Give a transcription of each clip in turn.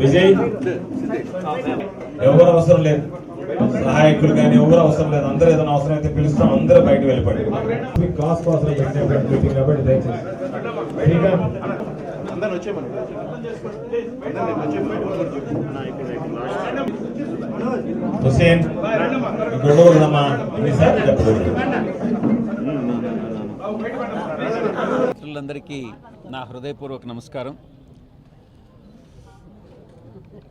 విజయ్ ఎవరు అవసరం లేదు. సహాయకులు కానీ ఎవరు అవసరం లేదు. అందరూ ఏదైనా అవసరం అయితే పిలుస్తాం. అందరూ బయట వెళ్ళిపడి. మీ క్లాస్ పాస్ పెట్టినప్పుడు కాబట్టి దయచేసి. అందరు వచ్చేయమని హుసేన్ గొడవ మిత్రులందరికీ నా హృదయపూర్వక నమస్కారం.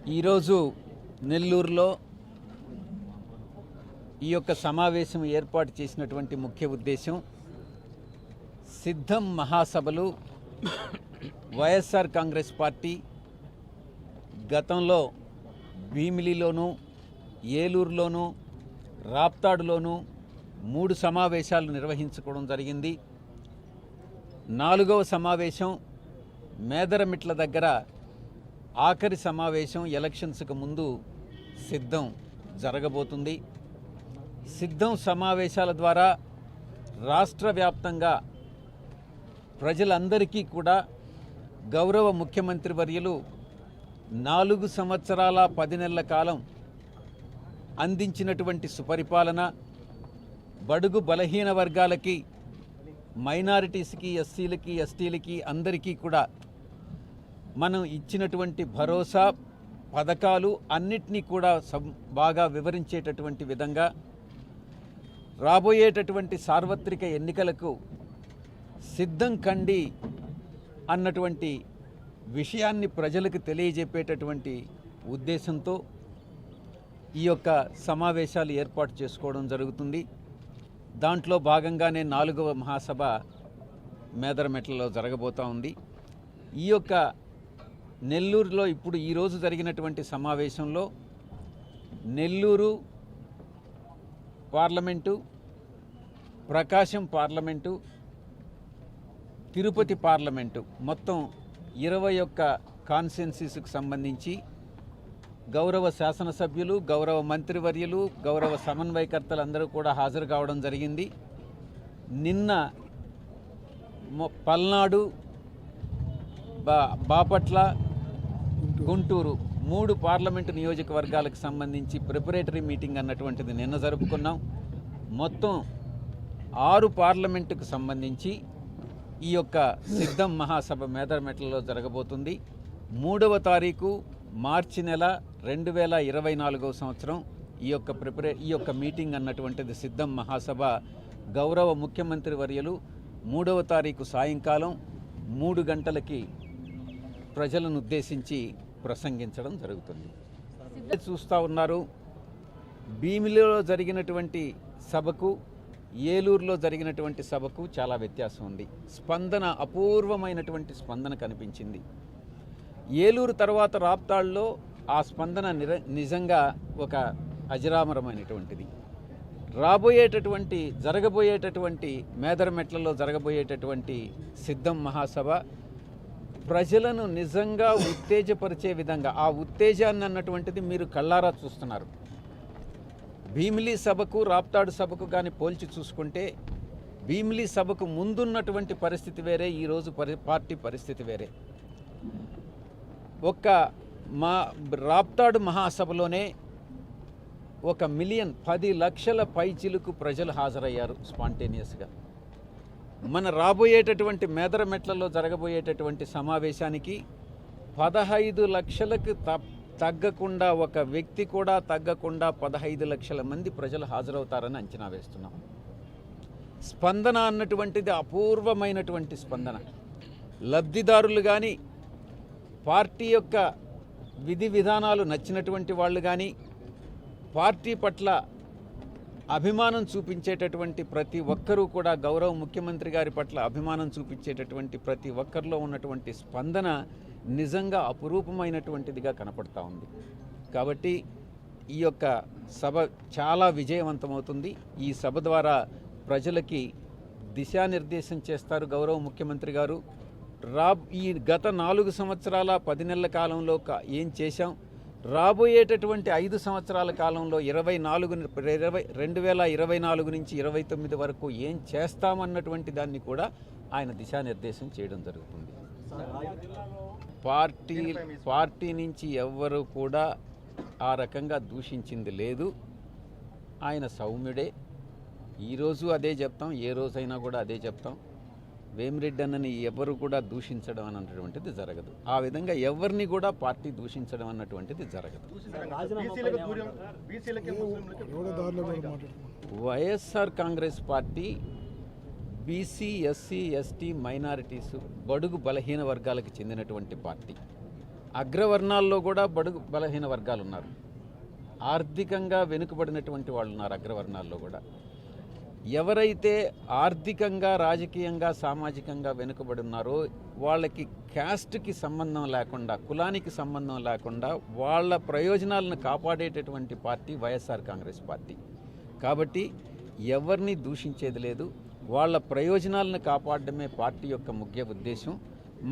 ఈరోజు నెల్లూరులో ఈ యొక్క సమావేశం ఏర్పాటు చేసినటువంటి ముఖ్య ఉద్దేశం సిద్ధం మహాసభలు వైఎస్ఆర్ కాంగ్రెస్ పార్టీ గతంలో భీమిలిలోనూ ఏలూరులోనూ రాప్తాడులోనూ మూడు సమావేశాలు నిర్వహించుకోవడం జరిగింది. నాలుగవ సమావేశం మేదరమిట్ల దగ్గర ఆఖరి సమావేశం ఎలక్షన్స్కు ముందు సిద్ధం జరగబోతుంది. సిద్ధం సమావేశాల ద్వారా రాష్ట్ర వ్యాప్తంగా ప్రజలందరికీ కూడా గౌరవ ముఖ్యమంత్రి వర్యులు నాలుగు సంవత్సరాల పది నెలల కాలం అందించినటువంటి సుపరిపాలన బడుగు బలహీన వర్గాలకి మైనారిటీస్కి ఎస్సీలకి ఎస్టీలకి అందరికీ కూడా మనం ఇచ్చినటువంటి భరోసా పథకాలు అన్నిటినీ కూడా సం- బాగా వివరించేటటువంటి విధంగా రాబోయేటటువంటి సార్వత్రిక ఎన్నికలకు సిద్ధం కండి అన్నటువంటి విషయాన్ని ప్రజలకు తెలియజెప్పేటటువంటి ఉద్దేశంతో ఈ యొక్క సమావేశాలు ఏర్పాటు చేసుకోవడం జరుగుతుంది. దాంట్లో భాగంగానే నాలుగవ మహాసభ మేదరమెట్లలో జరగబోతూ ఉంది. ఈ యొక్క నెల్లూరులో ఇప్పుడు ఈరోజు జరిగినటువంటి సమావేశంలో Nellore parliament Prakasam parliament Tirupati parliament మొత్తం ఇరవై ఒక్క కాన్సెన్సిస్కు సంబంధించి గౌరవ శాసనసభ్యులు గౌరవ మంత్రివర్యులు గౌరవ సమన్వయకర్తలు అందరూ కూడా హాజరు కావడం జరిగింది. నిన్న పల్నాడు బా బాపట్ల గుంటూరు మూడు పార్లమెంటు నియోజకవర్గాలకు సంబంధించి ప్రిపరేటరీ మీటింగ్ అన్నటువంటిది నిన్న జరుపుకున్నాం. మొత్తం ఆరు పార్లమెంటుకు సంబంధించి ఈ యొక్క సిద్ధం మహాసభ మేదరమెట్లలో జరగబోతుంది. మూడవ తారీఖు మార్చి నెల రెండు వేల ఇరవై నాలుగవ సంవత్సరం. ఈ యొక్క ప్రిపరే ఈ యొక్క మీటింగ్ అన్నటువంటిది సిద్ధం మహాసభ గౌరవ ముఖ్యమంత్రి వర్యులు మూడవ తారీఖు సాయంకాలం మూడు గంటలకి ప్రజలను ఉద్దేశించి ప్రసంగించడం జరుగుతుంది. చూస్తూ ఉన్నారు. భీమిలిలో జరిగినటువంటి సభకు ఏలూరులో జరిగినటువంటి సభకు చాలా వ్యత్యాసం ఉంది. స్పందన అపూర్వమైనటువంటి స్పందన కనిపించింది. ఏలూరు తర్వాత రాప్తాళ్ళలో ఆ స్పందన నిర నిజంగా ఒక అజరామరమైనటువంటిది. రాబోయేటటువంటి జరగబోయేటటువంటి మేదరమెట్లలో జరగబోయేటటువంటి సిద్ధం మహాసభ ప్రజలను నిజంగా ఉత్తేజపరిచే విధంగా ఆ ఉత్తేజాన్ని అన్నటువంటిది మీరు కళ్ళారా చూస్తున్నారు. భీమిలి సభకు రాప్తాడు సభకు కానీ పోల్చి చూసుకుంటే భీమిలీ సభకు ముందున్నటువంటి పరిస్థితి వేరే ఈరోజు పరి పార్టీ పరిస్థితి వేరే. ఒక్క మా రాప్తాడు మహాసభలోనే ఒక మిలియన్ పది లక్షల పైచిలుకు ప్రజలు హాజరయ్యారు స్పాంటేనియస్గా. మన రాబోయేటటువంటి మేదరమెట్లలో జరగబోయేటటువంటి సమావేశానికి పదహైదు లక్షలకు త తగ్గకుండా ఒక వ్యక్తి కూడా తగ్గకుండా పదహైదు లక్షల మంది ప్రజలు హాజరవుతారని అంచనా వేస్తున్నాం. స్పందన అన్నటువంటిది అపూర్వమైనటువంటి స్పందన. లబ్ధిదారులు కానీ పార్టీ యొక్క విధి విధానాలు నచ్చినటువంటి వాళ్ళు కానీ పార్టీ పట్ల అభిమానం చూపించేటటువంటి ప్రతి ఒక్కరూ కూడా గౌరవ ముఖ్యమంత్రి గారి పట్ల అభిమానం చూపించేటటువంటి ప్రతి ఒక్కరిలో ఉన్నటువంటి స్పందన నిజంగా అపురూపమైనటువంటిదిగా కనపడతా ఉంది. కాబట్టి ఈ యొక్క సభ చాలా విజయవంతమవుతుంది. ఈ సభ ద్వారా ప్రజలకి దిశానిర్దేశం చేస్తారు గౌరవ ముఖ్యమంత్రి గారు. రా ఈ గత నాలుగు సంవత్సరాల పది నెలల కాలంలో ఏం చేశాం? రాబోయేటటువంటి ఐదు సంవత్సరాల కాలంలో ఇరవై నాలుగు ఇరవై రెండు వేల ఇరవై నాలుగు నుంచి ఇరవై తొమ్మిది వరకు ఏం చేస్తామన్నటువంటి దాన్ని కూడా ఆయన దిశానిర్దేశం చేయడం జరుగుతుంది. పార్టీ పార్టీ నుంచి ఎవ్వరు కూడా ఆ రకంగా దూషించింది లేదు. ఆయన సౌమ్యుడే. ఈరోజు అదే చెప్తాం ఏ రోజైనా కూడా అదే చెప్తాం. వేమిరెడ్డి అన్నని ఎవరు కూడా దూషించడం అన్నటువంటిది జరగదు. ఆ విధంగా ఎవరిని కూడా పార్టీ దూషించడం అన్నటువంటిది జరగదు. YSR Congress party BC SC ST minorities బడుగు బలహీన వర్గాలకు చెందినటువంటి పార్టీ. అగ్రవర్ణాల్లో కూడా బడుగు బలహీన వర్గాలు ఉన్నారు ఆర్థికంగా వెనుకబడినటువంటి వాళ్ళు ఉన్నారు అగ్రవర్ణాల్లో కూడా. ఎవరైతే ఆర్థికంగా రాజకీయంగా సామాజికంగా వెనుకబడి ఉన్నారో వాళ్ళకి క్యాస్ట్కి సంబంధం లేకుండా కులానికి సంబంధం లేకుండా వాళ్ళ ప్రయోజనాలను కాపాడేటటువంటి పార్టీ వైఎస్ఆర్ కాంగ్రెస్ పార్టీ. కాబట్టి ఎవరిని దూషించేది లేదు. వాళ్ళ ప్రయోజనాలను కాపాడడమే పార్టీ యొక్క ముఖ్య ఉద్దేశం.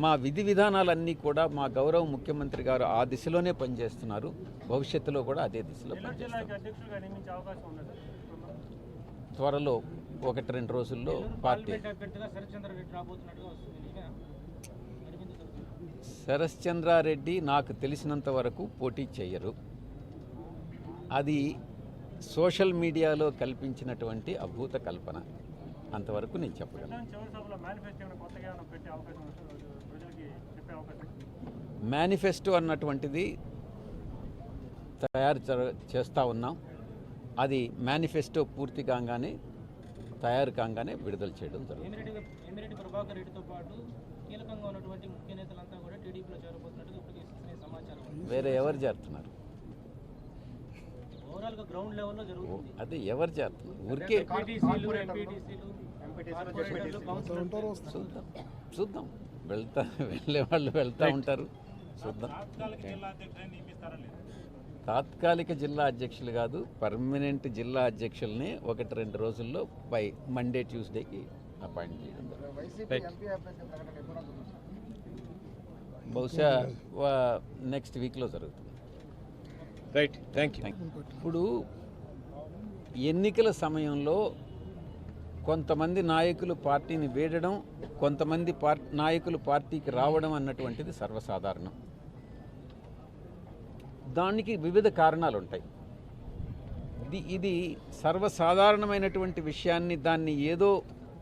మా విధి విధానాలన్నీ కూడా మా గౌరవ ముఖ్యమంత్రి గారు ఆ దిశలోనే పనిచేస్తున్నారు. భవిష్యత్తులో కూడా అదే దిశలో ఉంది త్వరలో ఒకటి రెండు రోజుల్లో పార్టీ. శరశ్చంద్రారెడ్డి నాకు తెలిసినంత వరకు పోటీ చేయరు అది సోషల్ మీడియాలో కల్పించినటువంటి అభూత కల్పన. అంతవరకు నేను చెప్పగలను. ప్రధాని చివరి సభలో మేనిఫెస్టో ఏమైనా కొత్తగా ఏమైనా పెట్టే అవకాశం ఉంది ప్రజలకి చెప్పే అవకాశం ఉంది. మేనిఫెస్టో అన్నటువంటిది తయారు చేస్తూ ఉన్నాం. అది మేనిఫెస్టో పూర్తి కాగానే తయారు కాగానే విడుదల చేయడం జరుగుతుంది. వేరే ఎవరు చేరుతున్నారు? ఓవరాల్గా గ్రౌండ్ లెవెల్లో ఓ, జరుగుతుంది అదే ఎవరు చేరుతున్నారు? ఊరికే చూద్దాం. చూద్దాం. వెళ్తా వెళ్ళే వాళ్ళు వెళ్తూ ఉంటారు చూద్దాం తాత్కాలిక జిల్లా అధ్యక్షులు కాదు పర్మనెంట్ జిల్లా అధ్యక్షుల్ని ఒకటి రెండు రోజుల్లో బై మండే ట్యూస్డేకి అపాయింట్ చేయడం. బహుశా నెక్స్ట్ వీక్లో జరుగుతుంది. Right thank you. ఇప్పుడు ఎన్నికల సమయంలో కొంతమంది నాయకులు పార్టీని వీడడం కొంతమంది పార్ నాయకులు పార్టీకి రావడం అన్నటువంటిది సర్వసాధారణం. దానికి వివిధ కారణాలు ఉంటాయి ఇది ఇది సర్వసాధారణమైనటువంటి విషయాన్ని దాన్ని ఏదో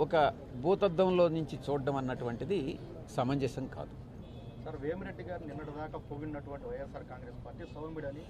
ఒక భూతద్దంలో నుంచి చూడడం అన్నటువంటిది సమంజసం కాదు. సార్ వేమిరెడ్డి గారు నిన్నటిదాకా పొగిడినటువంటి వైఎస్ఆర్ కాంగ్రెస్ పార్టీ సౌమ్యుడని